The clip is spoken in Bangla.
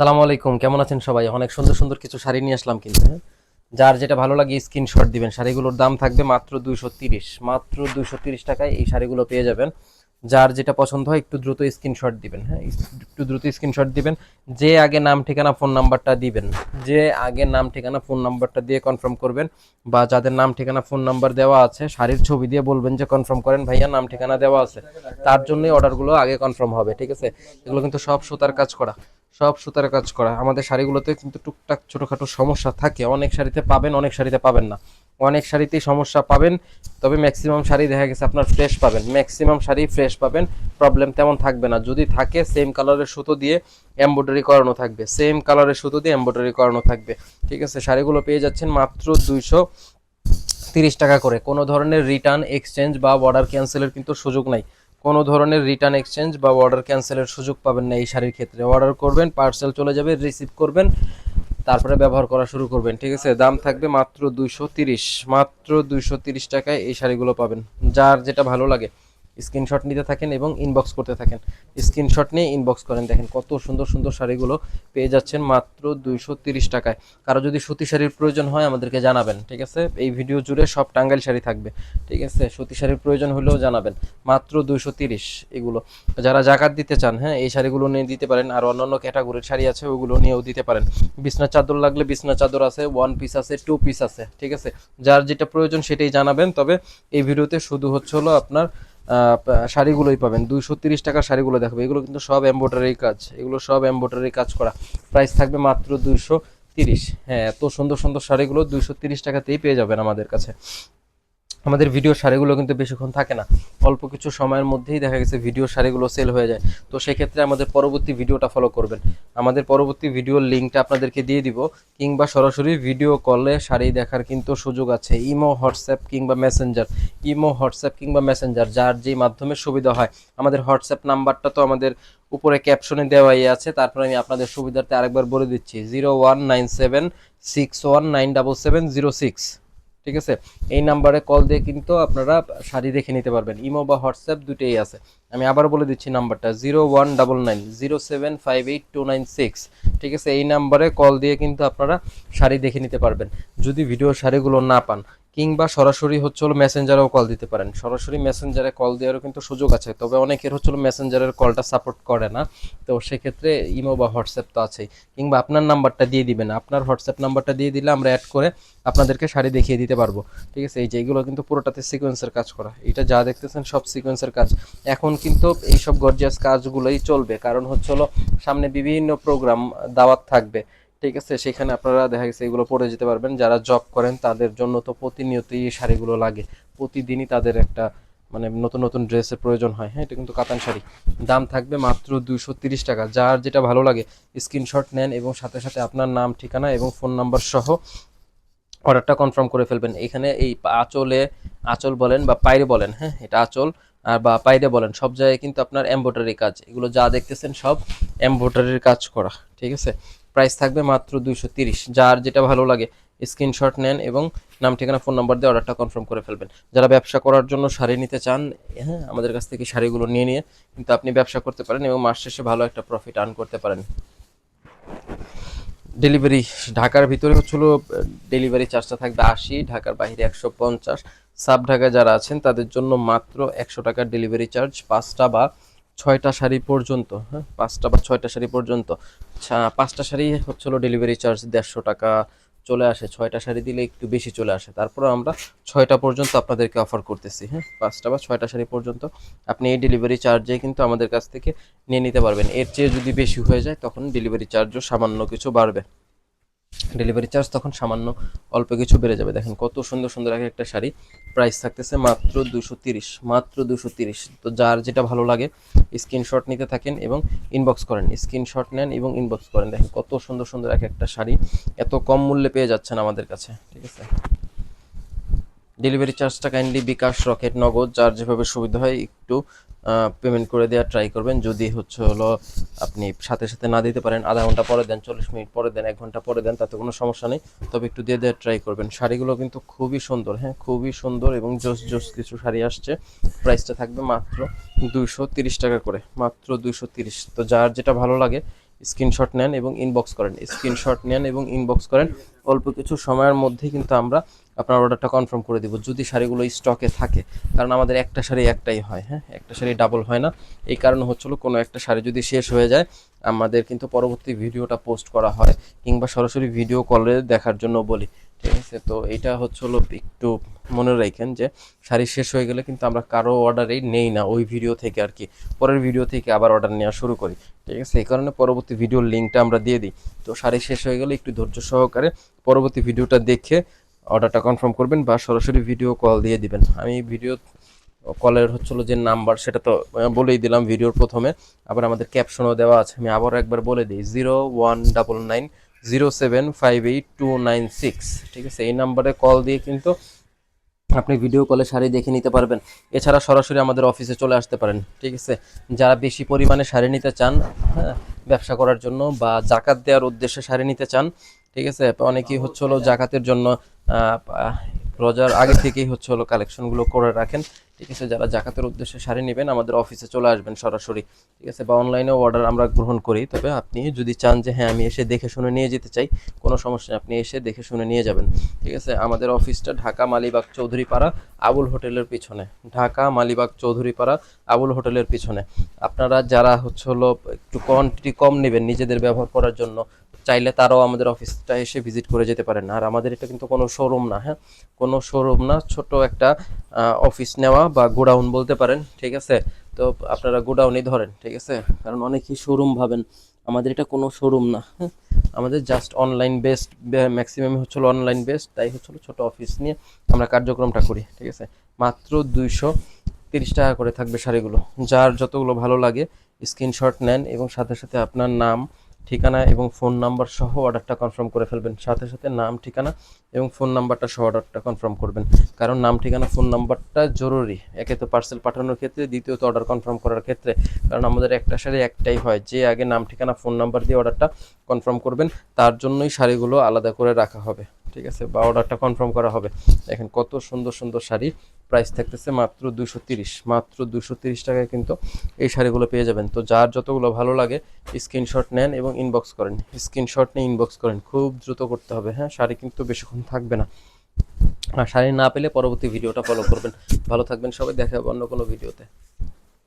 সালামু আলাইকুম, কেমন আছেন সবাই? অনেক সুন্দর সুন্দর কিছু শাড়ি নিয়ে আসলাম কিন্তু হ্যাঁ? যার যেটা ভালো লাগে স্ক্রিনশট দিবেন। শাড়িগুলোর দাম থাকবে মাত্র দুইশো তিরিশ। মাত্র দুইশো তিরিশ টাকায় এই শাড়িগুলো পেয়ে যাবেন। যার যেটা পছন্দ হয় একটু দ্রুত স্ক্রিনশট দিবেন হ্যাঁ? একটু দ্রুত স্ক্রিনশট দিবেন। যে আগে নাম, ঠিকানা ফোন নাম্বারটা দিবেন। যে আগে নাম, ঠিকানা ফোন নাম্বারটা দিয়ে কনফার্ম করবেন বা যাদের নাম, ঠিকানা ফোন নাম্বার দেওয়া আছে, শাড়ির ছবি দিয়ে বলবেন যে কনফার্ম করেন, ভাইয়া, নাম, ঠিকানা দেওয়া আছে। তার জন্যই অর্ডারগুলো আগে কনফার্ম হবে, ঠিক আছে? এগুলো কিন্তু সব সুতার কাজ করা। সব সুতার কাজ করা। আমাদের শাড়িগুলোতে কিন্তু টুকটাক ছোটোখাটো সমস্যা থাকে। অনেক শাড়িতে পাবেন, অনেক শাড়িতে পাবেন না। অনেক শাড়িতেই সমস্যা পাবেন, তবে ম্যাক্সিমাম শাড়ি দেখা গেছে আপনার ফ্রেশ পাবেন। ম্যাক্সিমাম শাড়ি ফ্রেশ পাবেন প্রবলেম তেমন থাকবে না। যদি থাকে সেম কালারের সুতো দিয়ে এমব্রয়ডারি করানো থাকবে। সেম কালারের সুতো দিয়ে এমব্রয়ডারি করানো থাকবে। ঠিক আছে? শাড়িগুলো পেয়ে যাচ্ছেন মাত্র দুইশো তিরিশ টাকা করে। কোনো ধরনের রিটার্ন এক্সচেঞ্জ বা অর্ডার ক্যান্সেলের কিন্তু সুযোগ নাই। কোনো ধরনের রিটার্ন এক্সচেঞ্জ বা অর্ডার ক্যান্সেলের সুযোগ পাবেন না এই শাড়ির ক্ষেত্রে। অর্ডার করবেন পার্সেল চলে যাবে রিসিভ করবেন, তারপরে ব্যবহার করা শুরু করবেন, ঠিক আছে? দাম থাকবে মাত্র দুইশো তিরিশ। মাত্র দুইশো তিরিশ টাকায় এই শাড়িগুলো পাবেন, যার যেটা ভালো লাগে। স্ক্রিনশট নিতে থাকেন এবং ইনবক্স করতে থাকেন। স্ক্রিনশট নিয়ে ইনবক্স করেন। দেখেন কত সুন্দর সুন্দর শাড়িগুলো পেয়ে যাচ্ছেন মাত্র দুইশো টাকায়। কারও যদি সুতি শাড়ির প্রয়োজন হয়, আমাদেরকে জানাবেন, ঠিক আছে? এই ভিডিও জুড়ে সব টাঙ্গাইল শাড়ি থাকবে, ঠিক আছে? সুতি শাড়ির প্রয়োজন হলেও জানাবেন। মাত্র দুইশো এগুলো। যারা জাকাত দিতে চান হ্যাঁ এই শাড়িগুলো নিয়ে দিতে পারেন। আর অন্যান্য ক্যাটাগরির শাড়ি আছে, ওগুলো নিয়েও দিতে পারেন। বিছনা চাদর লাগলে বিছনা চাদর আছে ওয়ান পিস আছে টু পিস আছে, ঠিক আছে? যার যেটা প্রয়োজন সেটাই জানাবেন। তবে এই ভিডিওতে শুধু হচ্ছে হলো আপনার শাড়িগুলোই পাবেন। দুইশো তিরিশ টাকার শাড়িগুলো দেখাবে। এগুলো কিন্তু সব এম্ব্রয়ডারি কাজ। এগুলো সব এম্ব্রয়ডারি কাজ করা। প্রাইস থাকবে মাত্র দুইশো তিরিশ। হ্যাঁ এত সুন্দর সুন্দর শাড়িগুলো দুইশো তিরিশ টাকাতেই পেয়ে যাবেন আমাদের কাছে। আমাদের ভিডিও শাড়িগুলো কিন্তু বেশিক্ষণ থাকে না। অল্প কিছু সময়ের মধ্যেই দেখা গেছে ভিডিও শাড়িগুলো সেল হয়ে যায়। তো সেক্ষেত্রে আমাদের পরবর্তী ভিডিওটা ফলো করবেন। আমাদের পরবর্তী ভিডিওর লিঙ্কটা আপনাদেরকে দিয়ে দিব, কিংবা সরাসরি ভিডিও কলে শাড়ি দেখার কিন্তু সুযোগ আছে। ইমো হোয়াটসঅ্যাপ কিংবা মেসেঞ্জার ইমো হোয়াটসঅ্যাপ কিংবা মেসেঞ্জার যার যেই মাধ্যমে সুবিধা হয়। আমাদের হোয়াটসঅ্যাপ নাম্বারটা তো আমাদের উপরে ক্যাপশনে দেওয়াই আছে। তারপরে আমি আপনাদের সুবিধার্থে আরেকবার বলে দিচ্ছি zero one nine seven six one nine double seven zero six ঠিক আছে? এই নাম্বারে কল দিয়ে কিন্তু আপনারা শাড়ি দেখে নিতে পারবেন। ইমো বা হোয়াটসঅ্যাপ দুটোই আছে। আমি আবার বলে দিচ্ছি নাম্বারটা zero one nine zero seven five eight two nine six ঠিক আছে? এই নাম্বারে কল দিয়ে কিন্তু আপনারা শাড়ি দেখে নিতে পারবেন। যদি ভিডিও শাড়িগুলো না পান কিংবা সরাসরি হচ্ছে হলো মেসেঞ্জারেও কল দিতে পারেন। সরাসরি মেসেঞ্জারে কল দেওয়ারও কিন্তু সুযোগ আছে। তবে অনেকের হচ্ছে মেসেঞ্জারের কলটা সাপোর্ট করে না। তো সেক্ষেত্রে ইমো বা হোয়াটসঅ্যাপ তো আছেই। কিংবা আপনার নাম্বারটা দিয়ে দিবেন। আপনার হোয়াটসঅ্যাপ নাম্বারটা দিয়ে দিলে আমরা অ্যাড করে আপনাদেরকে শাড়ি দেখিয়ে দিতে পারব। ঠিক আছে? এই যে এগুলো কিন্তু পুরোটাতে সিকোয়েন্সের কাজ করা। এটা যা দেখতেছেন সব সিকোয়েন্সের কাজ। এখন কিন্তু এইসব গর্জিয়াস কাজগুলোই চলবে। কারণ হচ্ছে হলো সামনে বিভিন্ন প্রোগ্রাম দাওয়াত থাকবে। ঠিক আছে, সেখানে আপনারা দেখা গেছে এগুলো পরে যেতে পারবেন। যারা জব করেন, তাদের জন্য তো প্রতিনিয়তই এই শাড়িগুলো লাগে। প্রতিদিনই তাদের একটা মানে নতুন নতুন ড্রেসের প্রয়োজন হয়। হ্যাঁ এটা কিন্তু কাতান শাড়ি। দাম থাকবে মাত্র দুশো তিরিশ টাকা। যার যেটা ভালো লাগে, স্ক্রিনশট নেন এবং সাথে সাথে আপনার নাম, ঠিকানা এবং ফোন নাম্বার সহ অর্ডারটা কনফার্ম করে ফেলবেন। এখানে এই আঁচলে, আঁচল বলেন বা পায়রে বলেন হ্যাঁ এটা আঁচল, আর বা পায়রে বলেন, সব জায়গায় কিন্তু আপনার এমব্রয়ডারি কাজ। এগুলো যা দেখতেছেন সব এমব্রয়ডারির কাজ করা, ঠিক আছে? প্রাইস থাকবে মাত্র দুইশো যার যেটা ভালো লাগে স্ক্রিনশট নেন এবং নাম, ঠিকানা ফোন নাম্বার দিয়ে অর্ডারটা কনফার্ম করে ফেলবেন। যারা ব্যবসা করার জন্য শাড়ি নিতে চান হ্যাঁ আমাদের কাছ থেকে শাড়িগুলো নিয়ে নিয়ে কিন্তু আপনি ব্যবসা করতে পারেন এবং মাস শেষে ভালো একটা প্রফিট আর্ন করতে পারেন। ডেলিভারি ঢাকার ভিতরে হচ্ছিল ডেলিভারি চার্জটা থাকবে আশি, ঢাকার বাইরে একশো পঞ্চাশ। সাব ঢাকায় যারা আছেন, তাদের জন্য মাত্র একশো টাকার ডেলিভারি চার্জ পাঁচটা বা ছয়টা শাড়ি পর্যন্ত হ্যাঁ? পাঁচটা বা ছয়টা শাড়ি পর্যন্ত। ছা- পাঁচটা শাড়ি হচ্ছিল ডেলিভারি চার্জ দেড়শো টাকা চলে আসে। ছয়টা শাড়ি দিলে একটু বেশি চলে আসে। তারপরে আমরা ছয়টা পর্যন্ত আপনাদেরকে অফার করতেছি হ্যাঁ? পাঁচটা বা ছয়টা শাড়ি পর্যন্ত আপনি এই ডেলিভারি চার্জে কিন্তু আমাদের কাছ থেকে নিয়ে নিতে পারবেন। এর চেয়ে যদি বেশি হয়ে যায়, তখন ডেলিভারি চার্জও সামান্য কিছু বাড়বে। ডেলিভারি চার্জ তখন সামান্য অল্প কিছু বেড়ে যাবে। দেখেন কত সুন্দর সুন্দর এক একটা শাড়ি। প্রাইস থাকতেছে মাত্র দুশো তিরিশ, মাত্র দুশো তিরিশ। তো যার যেটা ভালো লাগে স্ক্রিনশট নিতে থাকেন এবং ইনবক্স করেন। স্ক্রিনশট নেন এবং ইনবক্স করেন। দেখেন কত সুন্দর সুন্দর এক একটা শাড়ি। এত কম মূল্যে পেয়ে যাচ্ছেন আমাদের কাছে, ঠিক আছে? ডেলিভারি চার্জটা কাইন্ডলি বিকাশ রকেট নগদ, যার যেভাবে সুবিধা হয় একটু পেমেন্ট করে দেওয়ার ট্রাই করবেন। যদি হচ্ছে হলো আপনি সাথে সাথে না দিতে পারেন, আধা ঘণ্টা পরে দেন, চল্লিশ মিনিট পরে দেন, এক ঘণ্টা পরে দেন, তাতে কোনো সমস্যা নেই। তবে একটু দিয়ে দেওয়ার ট্রাই করবেন। শাড়িগুলো কিন্তু খুবই সুন্দর হ্যাঁ খুবই সুন্দর এবং জোস জোস কিছু শাড়ি আসছে। প্রাইসটা থাকবে মাত্র দুইশো তিরিশ টাকা করে, মাত্র দুইশো তিরিশ। তো যার যেটা ভালো লাগে স্ক্রিনশট নেন এবং ইনবক্স করেন। স্ক্রিনশট নেন এবং ইনবক্স করেন। অল্প কিছু সময়ের মধ্যে কিন্তু আমরা আপনার অর্ডারটা কনফার্ম করে দেবো, যদি শাড়িগুলো স্টকে থাকে। কারণ আমাদের একটা শাড়ি একটাই হয় হ্যাঁ? একটা শাড়ি ডাবল হয় না। এই কারণে হচ্ছিল কোনো একটা শাড়ি যদি শেষ হয়ে যায়, আমাদের কিন্তু পরবর্তী ভিডিওটা পোস্ট করা হয় কিংবা সরাসরি ভিডিও কলে দেখার জন্য বলি। ঠিক আছে, তো এটা হচ্ছে হলো একটু মনে রাখেন যে শাড়ি শেষ হয়ে গেলে কিন্তু আমরা কারও অর্ডারেই নেই না ওই ভিডিও থেকে আর কি। পরের ভিডিও থেকে আবার অর্ডার নেওয়া শুরু করি। ঠিক আছে? এই কারণে পরবর্তী ভিডিওর লিঙ্কটা আমরা দিয়ে দিই। তো শাড়ি শেষ হয়ে গেলে একটু ধৈর্য সহকারে পরবর্তী ভিডিওটা দেখে অর্ডারটা কনফার্ম করবেন বা সরাসরি ভিডিও কল দিয়ে দিবেন। আমি ভিডিও কলের হচ্ছিল যে নাম্বার সেটা তো বলেই দিলাম ভিডিওর প্রথমে। আবার আমাদের ক্যাপশনও দেওয়া আছে। আমি আবারও একবার বলে দিই। Zero one double nine zero seven five eight two nine six. ঠিক আছে, এই নাম্বারে কল দিয়ে কিন্তু আপনি ভিডিও কলে শাড়ি দেখে নিতে পারবেন। এছাড়া সরাসরি আমাদের অফিসে চলে আসতে পারেন। ঠিক আছে, যারা বেশি পরিমাণে শাড়ি নিতে চান হ্যাঁ ব্যবসা করার জন্য বা জাকাত দেওয়ার উদ্দেশ্যে শাড়ি নিতে চান, ঠিক আছে, অনেকেই হচ্ছে হলো জাকাতের জন্য রোজার আগে থেকেই হচ্ছে হলো কালেকশনগুলো করে রাখেন। ঠিক আছে, যারা জাকাতের উদ্দেশ্যে শাড়ি নেবেন, আমাদের অফিসে চলে আসবেন সরাসরি। ঠিক আছে, বা অনলাইনেও অর্ডার আমরা গ্রহণ করি। তবে আপনি যদি চান যে হ্যাঁ আমি এসে দেখে শুনে নিয়ে যেতে চাই, কোনো সমস্যা আপনি এসে দেখে শুনে নিয়ে যাবেন। ঠিক আছে, আমাদের অফিসটা ঢাকা মালিবাগ চৌধুরীপাড়া আবুল হোটেলের পিছনে। ঢাকা মালিবাগ চৌধুরীপাড়া আবুল হোটেলের পিছনে। আপনারা যারা হচ্ছে হলো একটু কোয়ান্টিটি কম নেবেন নিজেদের ব্যবহার করার জন্য চাইলে তারাও আমাদের অফিসটা এসে ভিজিট করে যেতে পারেন। আর আমাদের এটা কিন্তু কোনো শোরুম না হ্যাঁ? কোনো শোরুম না, ছোট একটা অফিস নেওয়া বা গোডাউন বলতে পারেন, ঠিক আছে? তো আপনারা গোডাউনই ধরেন, ঠিক আছে? কারণ অনেকেই শোরুম ভাবেন। আমাদের এটা কোনো শোরুম না হ্যাঁ? আমাদের জাস্ট অনলাইন বেসড ম্যাক্সিমাম হচ্ছিল অনলাইন বেসড তাই হচ্ছিল ছোট অফিস নিয়ে আমরা কার্যক্রমটা করি, ঠিক আছে? মাত্র দুইশো তিরিশ টাকা করে থাকবে শাড়িগুলো। যার যতগুলো ভালো লাগে স্ক্রিনশট নেন এবং সাথে সাথে আপনার নাম ঠিকানা এবং ফোন নাম্বার সহ অর্ডারটা কনফার্ম করে ফেলবেন। সাথে সাথে নাম, ঠিকানা এবং ফোন নাম্বারটা সহ অর্ডারটা কনফার্ম করবেন। কারণ নাম, ঠিকানা, ফোন নাম্বারটা জরুরি। একে তো পার্সেল পাঠানোর ক্ষেত্রে, দ্বিতীয়ত অর্ডার কনফার্ম করার ক্ষেত্রে। কারণ আমাদের একটা শাড়ি একটাই হয়, যে আগে নাম, ঠিকানা, ফোন নাম্বার দিয়ে অর্ডারটা কনফার্ম করবেন, তার জন্যই শাড়িগুলো আলাদা করে রাখা হবে। ঠিক আছে, বা অর্ডারটা কনফার্ম করা হবে। দেখেন কত সুন্দর সুন্দর শাড়ি। প্রাইস থাকতেছে মাত্র দুশো তিরিশ। মাত্র দুশো তিরিশ টাকায় কিন্তু এই শাড়িগুলো পেয়ে যাবেন। তো যার যতগুলো ভালো লাগে স্ক্রিনশট নেন এবং ইনবক্স করেন। স্ক্রিনশট নিয়ে ইনবক্স করেন। খুব দ্রুত করতে হবে হ্যাঁ? শাড়ি কিন্তু বেশিক্ষণ থাকবে না। আর শাড়ি না পেলে পরবর্তী ভিডিওটা ফলো করবেন। ভালো থাকবেন সবাই, দেখা হবে অন্য কোনো ভিডিওতে।